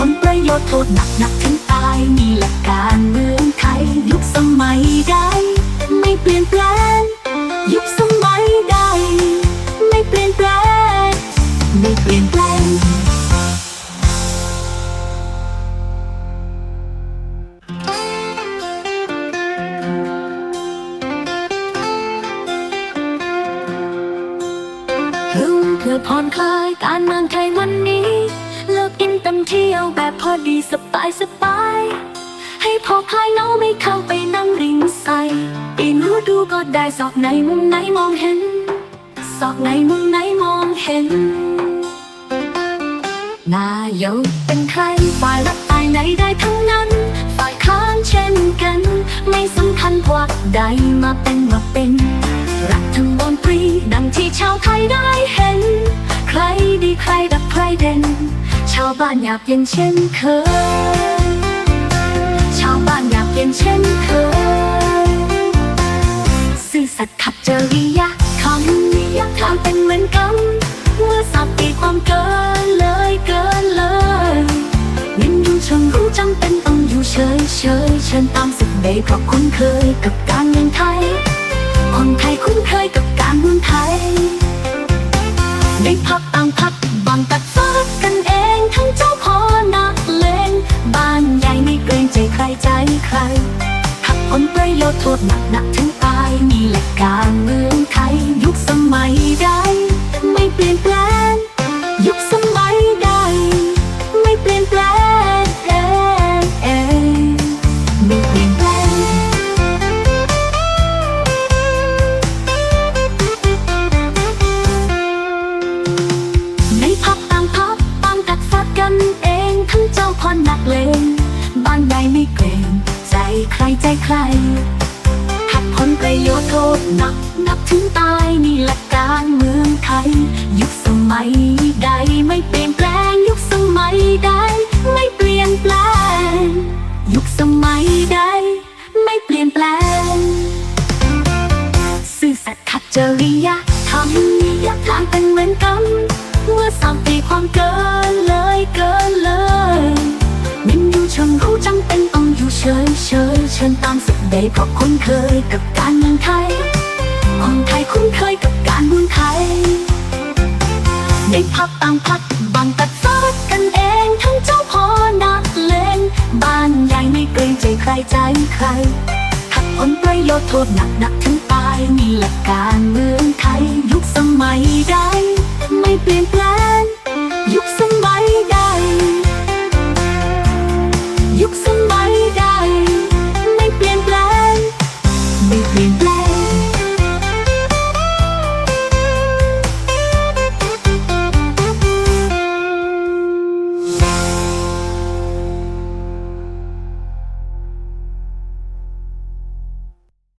ผลประโยชน์โทษหนักหนักถึงตายนี่หละกการเมืองไทย ยุคสมัยใดไม่เปลี่ยนแปลง ยุคสมัยใดไม่เปลี่ยนแปลง ไม่เปลี่ยนแปลงเพิ่งเพื่อผ่อนคลายการเมืองไทยวันนี้ อินเต็มเที่ยวแบบพอดีสบายสบาย ให้พอคลายเหงาไม่เข้าไปนั่งริงใส่ปีนหูดูก็ได้สอกไหนมุมไหนมองเห็น สอกไหนมุมไหนมองเห็น นายกเป็นใครฝ่ายรักตายไหนได้ทั้งนั้น ฝ่ายค้านเช่นกัน ไม่สำคัญกว่าใดมาเป็นมาเป็น รัฐมนตรีดังที่ชาวไทยได้เห็น ใครดีใครดับาวบ้านอยากเย็นเช่นเคย ชาวบ้านอยากเย็นเช่นเคย ซื่อสัตย์ขัดจริยธรรมอยากทำเป็นเหมือนกันเมื่อสับตีความเกินเลยเกินเลยยินดูชมรู้จำเป็นต้องอยู่เฉยเฉยเชิญตามสึกเบเพราะคุ้นเคยกับการเมืองไทย ผลประโยชน์โทษหนักหนักถึงตายนี่แหละกการเมืองไทย ยุคสมัยใด ไม่เปลี่ยนแปลง ยุคสมัยใด ไม่เปลี่ยนแปลงเออเออไม่เปลี่ยนแปลงในพักต่างพักต่างกัดฟัดกันเองทั้งเจ้าพ่อนักเลงบ้านใหญ่ไม่เกรง ใครใจใคร หักผลประโยชน์โทษหนัก นับถึงตายนี่หละกการเมืองไทย ยุคสมัยใดไม่เปลี่ยนแปลง ยุคสมัยใดไม่เปลี่ยนแปลง ยุคสมัยใดไม่เปลี่ยนแปลงซื่อสัตย์ขัดจริยธรรมอยากทางเป็นเหมือนกันเมื่อสามปีความเกิน ญตามสุดเบเพราะคุ้นเคยกับการเมืองไทย คนไทยคุ้นเคยกับการเมืองไทย ในพักต่างพักบางตัดฟัดกันเองทั้งเจ้าพ่อนักเลงบ้านใหญ่ไม่เกรงใจใครใจใครหักผลประโยชน์โทษหนักหนักถึงตายนี่แหละการเมืองไทย ยุคสมัยใดไม่เปลี่ยนแปลง